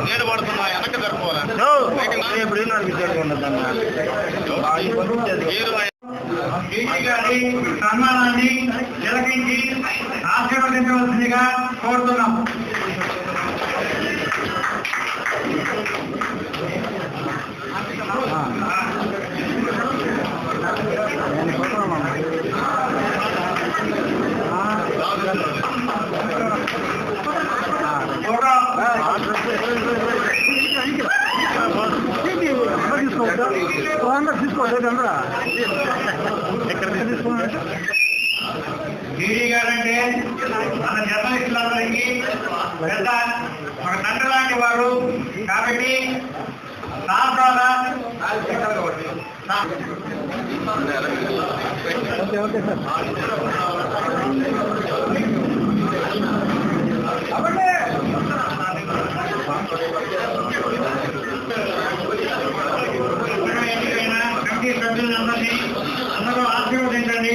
வேறுபாடு சொன்னா எனக்கு தற்போது నేను పడుతున్నా వెనక జరుపుకోవాలి గారి సన్మానాన్ని తిలకించి ఆశీర్వదించవలసిందిగా కోరుతున్నాం. మన జర్నలిస్టులందరికీ పెద్ద ఒక తండ్రి లాంటి వారు కాబట్టి నా ద్వారా కమిటీ సభ్యులందరినీ అందరూ ఆశీర్వదించండి.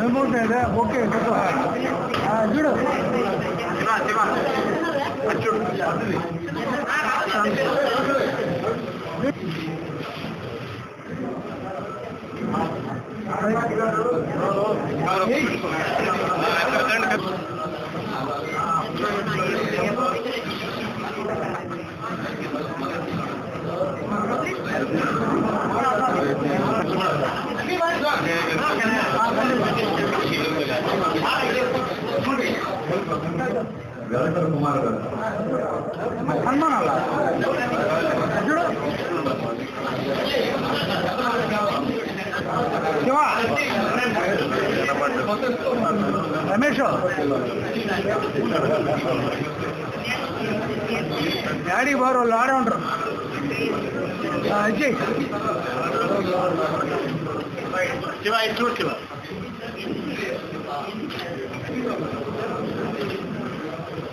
ರಿಮೋಟ್ ಇದೆ ಓಕೆ ಬಿಡು సన్మానాలా చూడు శివ రమేష్ డాడీ బారు వాళ్ళు ఆడే ఉంటారు అజయ్ శివ ఇది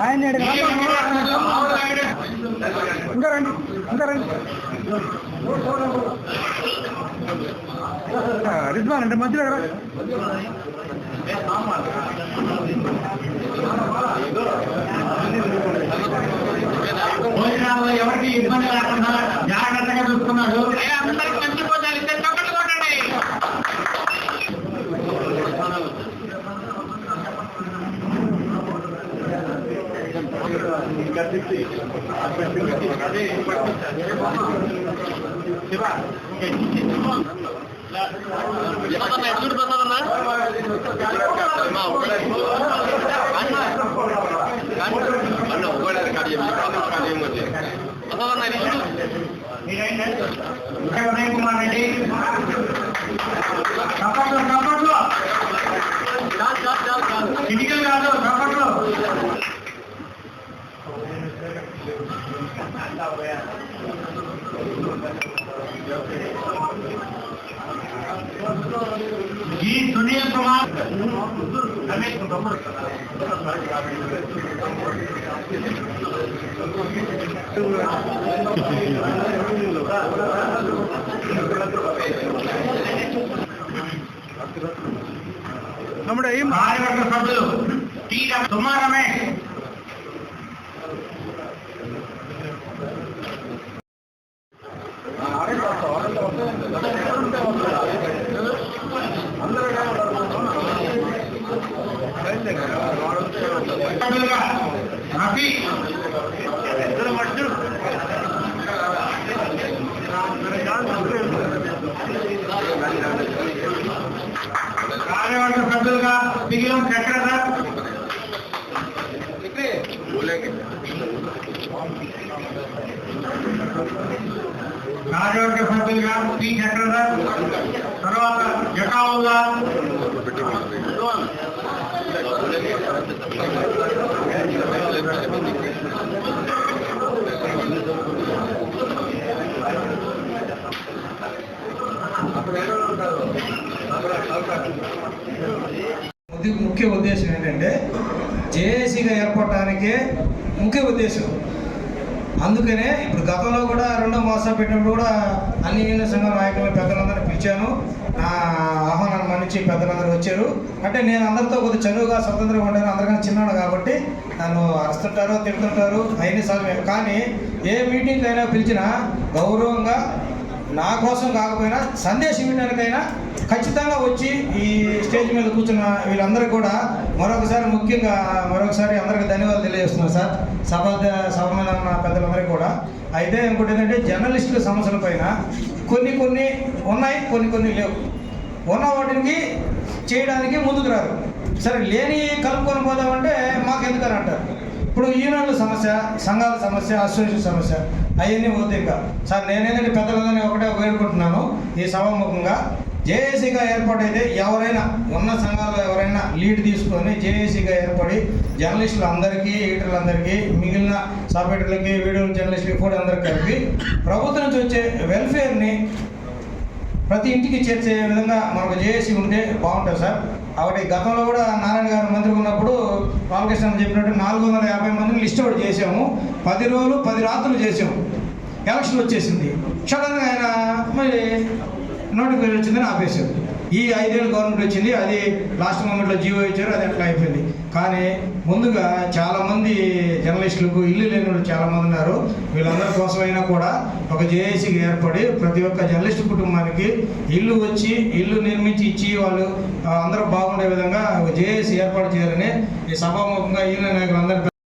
ఆయన ఇంకా రండి ఇంకా రండి రిజ్వాన్ అంటే మధ్యలో ఎప్పుడు ప్రసాదన్నా మా ఒకడే అన్న ఒకడే కాదు ఏం వచ్చి ప్రసాదన్న ఇది ఈ సునీల్ కుమార్ రమేష్ നമ്മുടെ ഈ కార్యవర్గ సభ్యులు టి సుమా కార్యవర్గ సభ్యులుగా మిగిలిన సెక్రటరీ కార్యవర్గ సభ్యులుగా పి చక్రధర్ తర్వాత జటావుగా ముఖ్య ఉద్దేశం ఏంటంటే జేఏసీగా ఏర్పడటానికే ముఖ్య ఉద్దేశం. అందుకనే ఇప్పుడు గతంలో కూడా రెండో మాసం పెట్టినప్పుడు కూడా అన్ని యూనియన్ సంఘ నాయకులను పెద్దలందరినీ పిలిచాను. నా ఆహ్వానాన్ని మన్నించి పెద్దలందరూ వచ్చారు. అంటే నేను అందరితో కొద్దిగా చనువుగా స్వతంత్రంగా ఉండేది అందరికన్నా చిన్నాడు కాబట్టి నన్ను అరుస్తుంటారు తిడుతుంటారు అయిన సమయం కానీ ఏ మీటింగ్ అయినా పిలిచినా గౌరవంగా నా కోసం కాకపోయినా సందేశం ఇవ్వడానికైనా ఖచ్చితంగా వచ్చి ఈ స్టేజ్ మీద కూర్చున్న వీళ్ళందరూ కూడా మరొకసారి ముఖ్యంగా మరొకసారి అందరికీ ధన్యవాదాలు తెలియజేస్తున్నాను సార్. సభ సభ మీద ఉన్న పెద్దలందరికీ కూడా. అయితే ఇంకోటి ఏంటంటే జర్నలిస్టుల సమస్యల పైన కొన్ని కొన్ని ఉన్నాయి కొన్ని కొన్ని లేవు. ఉన్న వాటికి చేయడానికి ముందుకు రారు. సరే లేని కలుపుకొని పోదామంటే మాకెందుకని అంటారు. ఇప్పుడు యూనియన్ల సమస్య సంఘాల సమస్య అసోసియేషన్ సమస్య అవన్నీ పోతే ఇంకా. సార్ నేనేంటంటే పెద్దలందరినీ ఒకటే వేడుకుంటున్నాను ఈ సభాముఖంగా. జేఏసీగా ఏర్పాటైతే ఎవరైనా ఉన్న సంఘాల్లో ఎవరైనా లీడ్ తీసుకొని జేఏసీగా ఏర్పడి జర్నలిస్టులు అందరికీ ఎడిటర్లందరికీ మిగిలిన సబ్ ఎడిటర్లకి వీడియో జర్నలిస్టులకి కూడా అందరికీ కలిపి ప్రభుత్వం నుంచి వచ్చే వెల్ఫేర్ని ప్రతి ఇంటికి చేర్చే విధంగా మనకు జేఏసీ ఉంటే బాగుంటుంది సార్. కాబట్టి గతంలో కూడా నారాయణ గారు మంత్రి ఉన్నప్పుడు రామకృష్ణ చెప్పినట్టు నాలుగు వందల యాభై మందిని లిస్ట్ అవుట్ చేసాము పది రోజులు పది రాత్రులు చేసాము ఎలక్షన్ వచ్చేసింది. సడన్గా ఆయన మళ్ళీ నోటిఫికేషన్ వచ్చిందని ఆపేశారు. ఈ ఐదేళ్ళు గవర్నమెంట్ వచ్చింది. అది లాస్ట్ మూమెంట్లో జీవో ఇచ్చారు అది అట్లా అయిపోయింది. కానీ ముందుగా చాలామంది జర్నలిస్టులకు ఇల్లు లేని వాళ్ళు చాలామంది ఉన్నారు. వీళ్ళందరి కోసమైనా కూడా ఒక జేఏసీకి ఏర్పడి ప్రతి ఒక్క జర్నలిస్ట్ కుటుంబానికి ఇల్లు వచ్చి ఇల్లు నిర్మించి ఇచ్చి వాళ్ళు అందరూ బాగుండే విధంగా ఒక జేఏసీ ఏర్పాటు చేయాలని ఈ సభాముఖంగా ఈయన నాయకులు